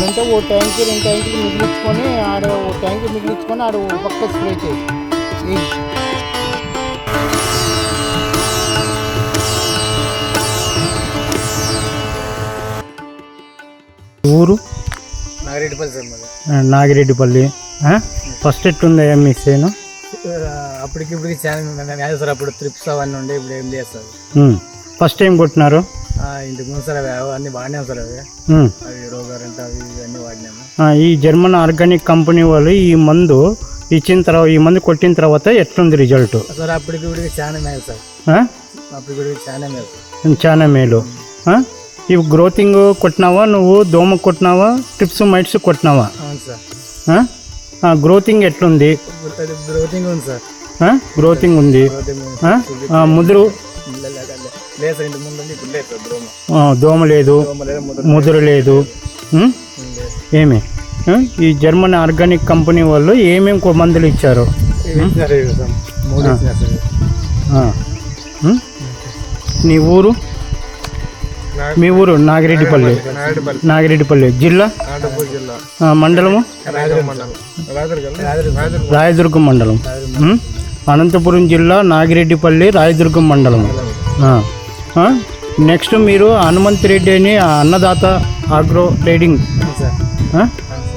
అంటే ఓ ట్యాంక్ రెండు ట్యాంకులు మిగిలించుకొని ఆడ ఓ ట్యాంక్ మిగిలించుకొని ఆడ ఓ పక్క స్ప్రే చేయి. ఊరు? నాగరెడ్డిపల్లి సార్ నాగిరెడ్డిపల్లి? ఫస్ట్ ఎట్లుందయ్యా మీ సేను అప్పటికిప్పటికి చాలా లేదు సార్ అప్పుడు ట్రిప్స్ అవన్నీ ఉండే ఇప్పుడు ఏం లేదు సార్. ఉమ్. ఫస్ట్ టైం కొట్టినారు? ఇంతకు ముందు సార్ అవి అన్నీ వాడినాం సార్ అవి. అవి రోగారంట అవి అన్నీ వాడినాము. ఈ జర్మన్ ఆర్గానిక్ కంపెనీ వాళ్ళు ఈ మందు ఇచ్చిన తర్వాత ఈ మందు కొట్టిన తర్వాత ఎట్లుంది రిజల్ట్? సార్ అప్పటికిప్పటికి చాలా మేలు సార్. ఆ? అప్పటికిప్పటికి చాలా మేలు చాలా మేలు? ఇవి గ్రోతింగ్ కొట్టినావా నువ్వు? దోమ కొట్టినావా? Thrips mites కొట్టినావా? అవును సార్. గ్రోతింగ్ ఎట్లుంది? గ్రోతింగ్ ఉంది సార్? గ్రోతింగ్ ఉంది. ముదురు దోమ లేదు ముద్ర లేదు. ఏమి? ఈ జర్మన్ ఆర్గానిక్ కంపెనీ వాళ్ళు ఏమేమి కొ- మందులు ఇచ్చారు? నీ ఊరు? మీ ఊరు? నాగిరెడ్డిపల్లి. నాగిరెడ్డిపల్లి. జిల్లా? అనంతపూర్ జిల్లా. ఆ, మండలము? రాయదుర్గం మండలం? అనంతపురం జిల్లా నాగిరెడ్డిపల్లి రాయదుర్గం మండలం? నెక్స్ట్ మీరు హనుమంత్ రెడ్డి అని ఆ అన్నదాత ఆగ్రో ట్రేడింగ్?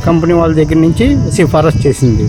కంపెనీ వాళ్ళ దగ్గర నుంచి సిఫారసు చేసింది.